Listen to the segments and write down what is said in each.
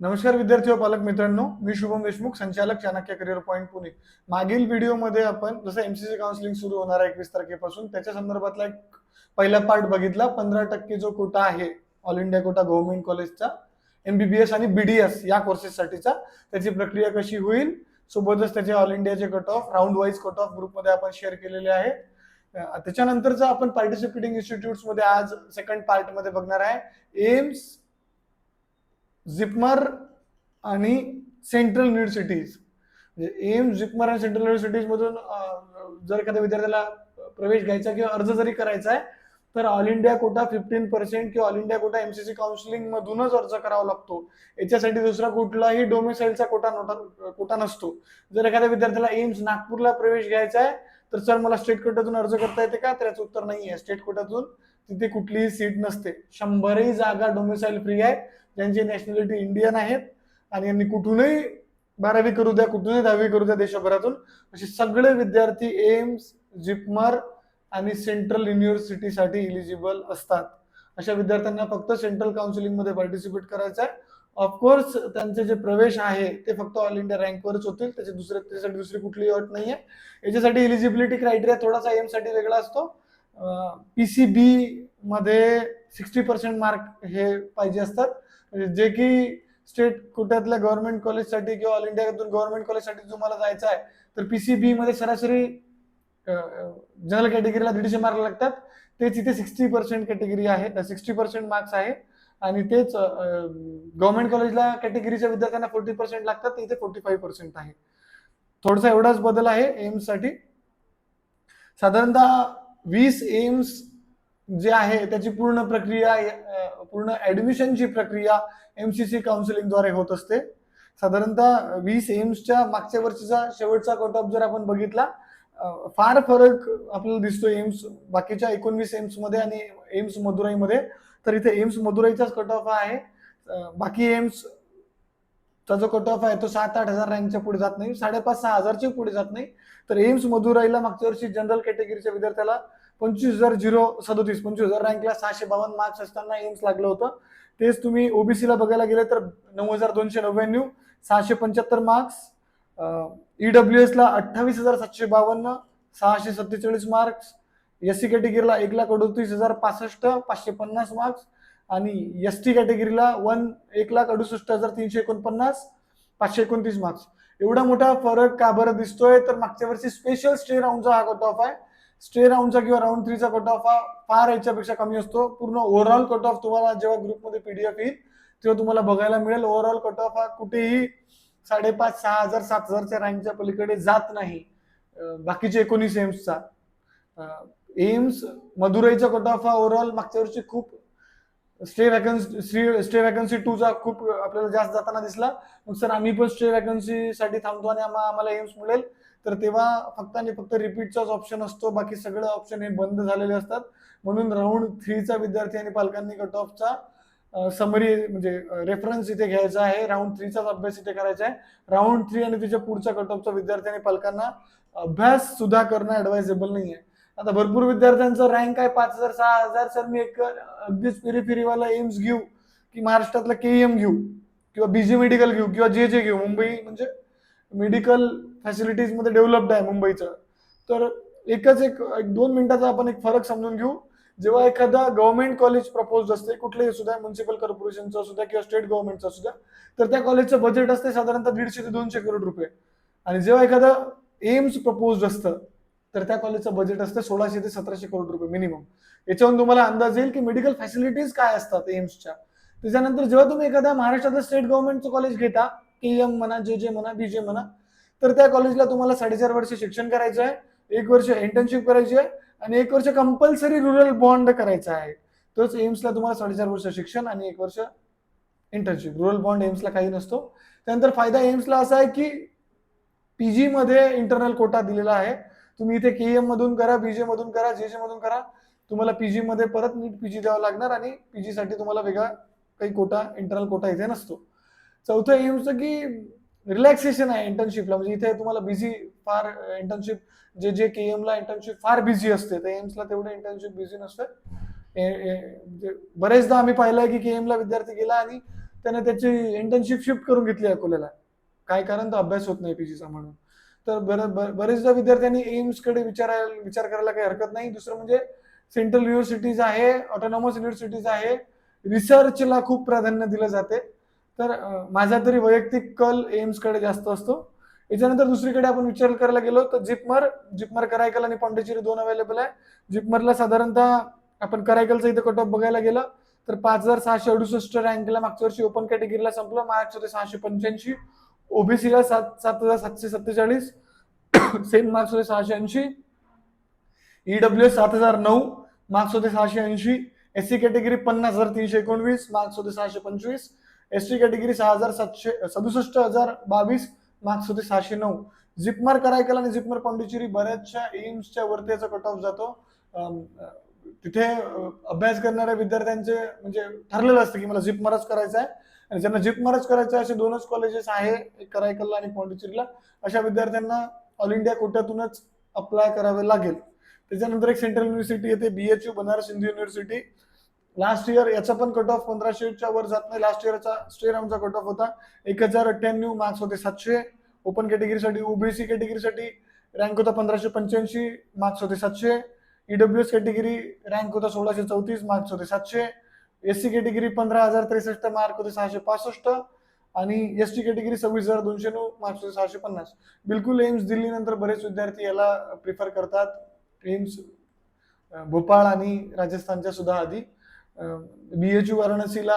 नमस्कार विद्यार्थी व पालक मित्रांनो मी शुभम देशमुख संचालक चाणक्य करिअर पॉईंट पुणे. मागील व्हिडिओमध्ये आपण जसं एमसीसी काउन्सिलिंग सुरू होणार आहे एकवीस तारखेपासून त्याच्या संदर्भातला एक पहिला पार्ट बघितला. पंधरा टक्के जो कोटा आहे ऑल इंडिया कोटा गव्हर्नमेंट कॉलेजचा एमबीबीएस आणि बीडीएस या कोर्सेससाठीचा त्याची प्रक्रिया कशी होईल? सोबतच त्याचे ऑल इंडियाचे cut off round wise cut off ग्रुपमध्ये आपण शेअर केलेले आहे. त्याच्यानंतरचा आपण पार्टिसिपेटिंग इन्स्टिट्यूट्समध्ये आज सेकंड पार्टमध्ये बघणार आहे. एम्स झिपमर आणि सेंट्रल युनिव्हर्सिटीज म्हणजे एम जिपमर आणि सेंट्रल युनिव्हर्सिटीजमधून जर एखाद्या विद्यार्थ्याला प्रवेश घ्यायचा किंवा अर्ज जरी करायचा आहे तर all India quota fifteen percent किंवा all India quota MCC counselling मधूनच अर्ज करावा लागतो. याच्यासाठी दुसरा कुठलाही डोमिसाईलचा कोटा नोटा कोटा नसतो. जर एखाद्या विद्यार्थ्याला एम्स नागपूरला प्रवेश घ्यायचा आहे तर सर मला स्टेट कोट्यातून अर्ज करता येते का? तर याचं उत्तर नाही आहे स्टेट कोट्यातून तिथे कुठलीही सीट नसते. शंभरही जागा डोमिसाईल फ्री आहे. ज्यांची नॅशनॅलिटी इंडियन आहेत आणि यांनी कुठूनही बारावी करू द्या कुठूनही दहावी करू द्या देशभरातून असे सगळे विद्यार्थी एम्स जिपमर आणि सेंट्रल युनिव्हर्सिटीसाठी इलिजिबल असतात. अशा विद्यार्थ्यांना फक्त सेंट्रल काउन्सिलिंगमध्ये पार्टिसिपेट करायचं आहे. ऑफकोर्स त्यांचे जे प्रवेश आहे ते फक्त ऑल इंडिया रँकवरच होतील. त्याचे दुसरे त्याच्यासाठी दुसरी कुठली अट नाही आहे याच्यासाठी इलिजिबिलिटी क्रायटेरिया थोडासा एमसाठी वेगळा असतो. पी सी मध्ये सिक्स्टी पर्सेंट मार्क हे पाहिजे असतात. म्हणजे जे की स्टेट कोट्यातल्या गव्हर्नमेंट कॉलेजसाठी किंवा ऑल इंडियातून गव्हर्नमेंट कॉलेजसाठी तुम्हाला जायचं आहे तर पीसीबी मध्ये सरासरी जनरल कॅटेगरीला दीडशे मार्क लागतात. तेच इथे सिक्स्टी पर्सेंट कॅटेगरी आहे सिक्स्टी पर्सेंट मार्क्स आहे. आणि तेच गव्हर्नमेंट कॉलेजला कॅटेगरीच्या विद्यार्थ्यांना फोर्टी पर्सेंट लागतात ते इथे फोर्टी फाईव्ह पर्सेंट आहे. थोडासा एवढाच बदल आहे एम्ससाठी साधारणतः वीस एम्स जे आहे त्याची पूर्ण प्रक्रिया पूर्ण ऍडमिशनची प्रक्रिया एमसीसी काउन्सिलिंगद्वारे होत असते. साधारणतः वीस एम्सच्या मागच्या वर्षीचा शेवटचा कट ऑफ जर आपण बघितला फार फरक आपल्याला दिसतो एम्स बाकीच्या एकोणवीस एम्समध्ये आणि एम्स मदुराईमध्ये. तर इथे एम्स मदुराईचाच कट ऑफ आहे. बाकी एम्सचा जो कट ऑफ आहे तो सात आठ हजार रँकच्या पुढे जात नाही साडेपाच सहा हजारच्या पुढे जात नाही. तर एम्स मदुराईला मागच्या वर्षी जनरल कॅटेगरीच्या विद्यार्थ्याला पंचवीस हजार झिरो सदोतीस पंचवीस हजार रँकला सहाशे बावन्न मार्क्स असताना एम्स लागलं होतं. तेच तुम्ही ओबीसीला बघायला गेले तर नऊ हजार दोनशे नव्याण्णव सहाशे पंच्याहत्तर मार्क्स ईडब्ल्यू एसला अठ्ठावीस हजार सातशे बावन्न सहाशे सत्तेचाळीस मार्क्स एस सी कॅटेगरीला एक लाख अडतीस हजार पासष्ट पाचशे पन्नास मार्क्स आणि एस टी कॅटेगरीला वन एक लाख अडुसष्ट हजार तीनशे एकोणपन्नास पाचशे एकोणतीस मार्क्स एवढा मोठा फरक का बरं दिसतोय? तर मागच्या वर्षी स्पेशल स्टे राऊंडचा हा कट ऑफ आहे. स्टे राऊंडचा किंवा राऊंड थ्रीचा कट ऑफ हा फार याच्यापेक्षा कमी असतो. पूर्ण ओव्हरऑल कट ऑफ तुम्हाला जेव्हा ग्रुपमध्ये पीडीएफ येईल तेव्हा तुम्हाला बघायला मिळेल. ओव्हरऑल कट ऑफ हा कुठेही साडेपाच सहा हजार सात हजारच्या रँकच्या पलीकडे जात नाही. बाकीचे एकोणीस एम्सचा एम्स मदुराईचा कट ऑफ हा ओव्हरऑल मागच्या वर्षी खूप स्टे वॅकन्सी स्टे वॅकन्सी टूचा खूप आपल्याला जास्त जाताना दिसला. मग सर आम्ही पण स्टे वॅकन्सीसाठी थांबतो आणि आम्हा- आम्हाला एम्स मिळेल. तर तेव्हा फक्त आणि फक्त रिपीटचाच ऑप्शन असतो. बाकी सगळं ऑप्शन हे बंद झालेले असतात. म्हणून राऊंड थ्रीचा विद्यार्थी आणि पालकांनी कट ऑफचा समरी म्हणजे रेफरन्स इथे घ्यायचा आहे. राऊंड थ्रीचाच अभ्यास इथे करायचा आहे. राऊंड थ्री आणि तिच्या पुढच्या कट ऑफचा विद्यार्थी आणि पालकांना अभ्यास सुद्धा करणं ऍडवायझेबल नाही आहे आता भरपूर विद्यार्थ्यांचा रँक आहे पाच हजार सहा हजार. सर मी एक अगदीच पेरीफेरीवाला एम्स घेऊ की महाराष्ट्रातला के एम घेऊ किंवा बीजी मेडिकल घेऊ किंवा जे जे घेऊ. मुंबई म्हणजे मेडिकल फॅसिलिटीजमध्ये डेव्हलप्ड आहे मुंबईचं. तर एकच एक एक दोन मिनिटाचा आपण एक फरक समजून घेऊ. जेव्हा एखादा गव्हर्नमेंट कॉलेज प्रपोज असते कुठलेही सुद्धा म्युन्सिपल कॉर्पोरेशनचं द्या किंवा स्टेट गव्हर्नमेंटचं द्या तर त्या कॉलेजचं बजेट असते साधारणतः दीडशे ते दोनशे करोड रुपये. आणि जेव्हा एखादं एम्स प्रपोज असतं तर त्या कॉलेजचं बजेट असतं सोळाशे ते सतराशे करोड रुपये मिनिमम याच्यावरून तुम्हाला अंदाज येईल की मेडिकल फॅसिलिटीज काय असतात एम्सच्या. त्याच्यानंतर जेव्हा तुम्ही एखाद्या महाराष्ट्रातलं स्टेट गव्हर्नमेंटचं कॉलेज घेता के एम म्हणा जे जे म्हणा बी जे म्हणा. तर त्या कॉलेजला तुम्हाला साडेचार वर्ष शिक्षण करायचं आहे एक वर्ष इंटर्नशिप करायची आहे आणि एक वर्ष कंपल्सरी रुरल बॉन्ड करायचा आहे. तोच एम्सला तुम्हाला साडेचार वर्ष शिक्षण आणि एक वर्ष इंटर्नशिप रुरल बॉन्ड एम्सला काही नसतो. त्यानंतर फायदा एम्सला असा आहे की पीजी मध्ये इंटरनल कोटा दिलेला आहे. तुम्ही इथे के एम मधून करा बीजे मधून करा जे जे मधून करा. तुम्हाला पीजी मध्ये परत नीट पीजी द्यावा लागणार आणि पीजी साठी तुम्हाला वेगळा काही कोटा इंटरनल कोटा इथे नसतो. चौथं एम्सचं की रिलॅक्सेशन आहे इंटर्नशिपला म्हणजे इथे तुम्हाला बिझी फार इंटर्नशिप जे जे के एमला इंटर्नशिप फार बिझी असते. तर एम्सला तेवढं इंटर्नशिप बिझी नसतं. ए- ए- म्हणजे बरेचदा आम्ही पाहिलं की के एमला विद्यार्थी गेला आणि त्याने त्याची इंटर्नशिप शिफ्ट करून घेतली अकोल्याला. काय कारण? तर अभ्यास होत नाही पीजीचा म्हणून. तर बरं बरेचदा विद्यार्थ्यांनी एम्सकडे विचारायला विचार करायला काही हरकत नाही. दुसरं म्हणजे सेंट्रल युनिव्हर्सिटीज आहे ऑटोनॉमस युनिव्हर्सिटीज आहे. रिसर्चला खूप प्राधान्य दिलं जाते. तर माझा तरी वैयक्तिक कल एम्सकडे जास्त असतो. याच्यानंतर दुसरीकडे आपण विचार करायला गेलो तर जिपमर जिपमर करायकल आणि पॉंडेचेरी दोन अवेलेबल आहे. जिपमरला साधारणतः आपण करायकलचं इथं कट ऑफ बघायला गेलं तर पाच हजार सहाशे अडुसष्ट रँकला मागच्या वर्षी ओपन कॅटेगरीला संपलं. मार्क्स होते सहाशे पंच्याऐंशी ओबीसीला सात सात हजार सातशे सत्तेचाळीस सेम मार्क्स होते सहाशे ऐंशी ईडब्ल्यू सात हजार नऊ मार्क्स होते सहाशे ऐंशी एस सी कॅटेगरी पन्नास हजार तीनशे एकोणवीस मार्क्स होते सहाशे पंचवीस एस टी कॅटेगरी सहा हजार सातशे सदुसष्ट हजार बावीस मार्क्स होते सहाशे नऊ. जिपमार करायकल आणि जिपमार पांडिचेरी बऱ्याचशा एम्सच्या वरती याचा कट ऑफ जातो तिथे अभ्यास करणाऱ्या विद्यार्थ्यांचे म्हणजे ठरलेलं असतं की मला जिपमारच करायचं आहे. आणि ज्यांना जिपमारच करायचं आहे असे दोनच कॉलेजेस आहे एक करायकलला आणि पांडिचेरीला. अशा विद्यार्थ्यांना ऑल इंडिया कोट्यातूनच अप्लाय करावे लागेल. त्याच्यानंतर एक सेंट्रल युनिव्हर्सिटी येते you Banaras Hindu university last year याचा पण कट ऑफ पंधराशेच्या वर जात नाही. लास्ट इयरचा श्रीरामचा कट ऑफ होता. एक हजार अठ्ठ्याण्णव मार्क्स होते सातशे. ओपन कॅटेगरीसाठी ओबीसी कॅटेगरीसाठी रँक होता पंधराशे पंच्याऐंशी मार्क्स होते सातशे. ईडब्ल्यू एस कॅटेगरी रँक होता सोळाशे चौतीस मार्क्स होते सातशे. एस सी कॅटेगरी पंधरा हजार त्रेसष्ट मार्क होते सहाशे पासष्ट. आणि एस टी कॅटेगरी सव्वीस हजार दोनशे नऊ मार्क्स होते सहाशे पन्नास. बिलकुल एम्स दिल्लीनंतर बरेच विद्यार्थी याला प्रिफर करतात. एम्स भोपाळ आणि राजस्थानच्या सुद्धा आधी. बी एच यू वाराणसीला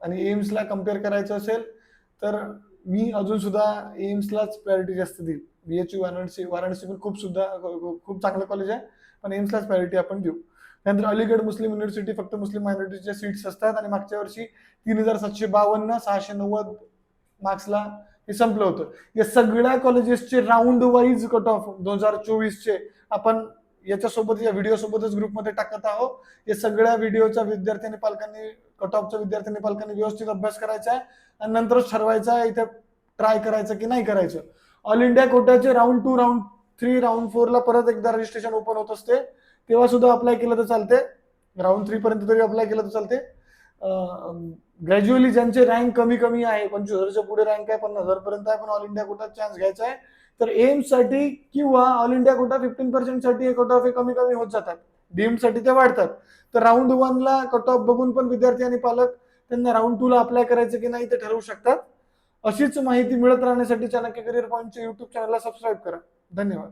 आणि एम्सला कंपेअर करायचं असेल तर मी अजून सुद्धा एम्सलाच प्रायोरिटी जास्त देईल. B H U Varanasi Varanasi पण खूप सुद्धा खूप चांगलं कॉलेज आहे पण एम्सलाच प्रायोरिटी आपण देऊ. त्यानंतर अलीगड मुस्लिम युनिव्हर्सिटी फक्त मुस्लिम मायनॉरिटीच्या सीट्स असतात आणि मागच्या वर्षी तीन हजार सातशे बावन्न सहाशे नव्वद मार्क्सला हे संपलं होतं. या सगळ्या कॉलेजेसचे राऊंड वाईज कट ऑफ दोन हजार चोवीसचे आपण याच्यासोबत या व्हिडिओ सोबतच ग्रुपमध्ये टाकत आहोत. या सगळ्या व्हिडिओच्या विद्यार्थ्यांनी पालकांनी कट ऑफच्या विद्यार्थ्यांनी पालकांनी व्यवस्थित अभ्यास करायचा आहे आणि नंतरच ठरवायचा आहे इथे ट्राय करायचं की नाही करायचं. All India कोट्याचे round two round three round फोरला परत एकदा रजिस्ट्रेशन ओपन होत असते. तेव्हा सुद्धा अप्लाय केलं तर चालते. राऊंड थ्री पर्यंत तरी अप्लाय केलं तर चालते. ग्रॅज्युअली ज्यांचे रँक कमी कमी आहे पंचवीस हजारच्या पुढे रँक आहे पन्नास हजार पर्यंत आहे पण ऑल इंडिया कोटात चान्स घ्यायचा आहे. तर एम्ससाठी किंवा ऑल इंडिया कोटा फिफ्टीन पर्सेंटसाठी हे कट ऑफ हे कमी कमी होत जातात. डीएमसाठी ते वाढतात. तर राऊंड वनला कट ऑफ बघून पण विद्यार्थी आणि पालक त्यांना राऊंड टू ला अप्लाय करायचं की नाही ते ठरवू शकतात. अशीच माहिती मिळत राहण्यासाठी चाणक्य करिअर पॉईंटच्या युट्यूब चॅनलला सबस्क्राईब करा. धन्यवाद.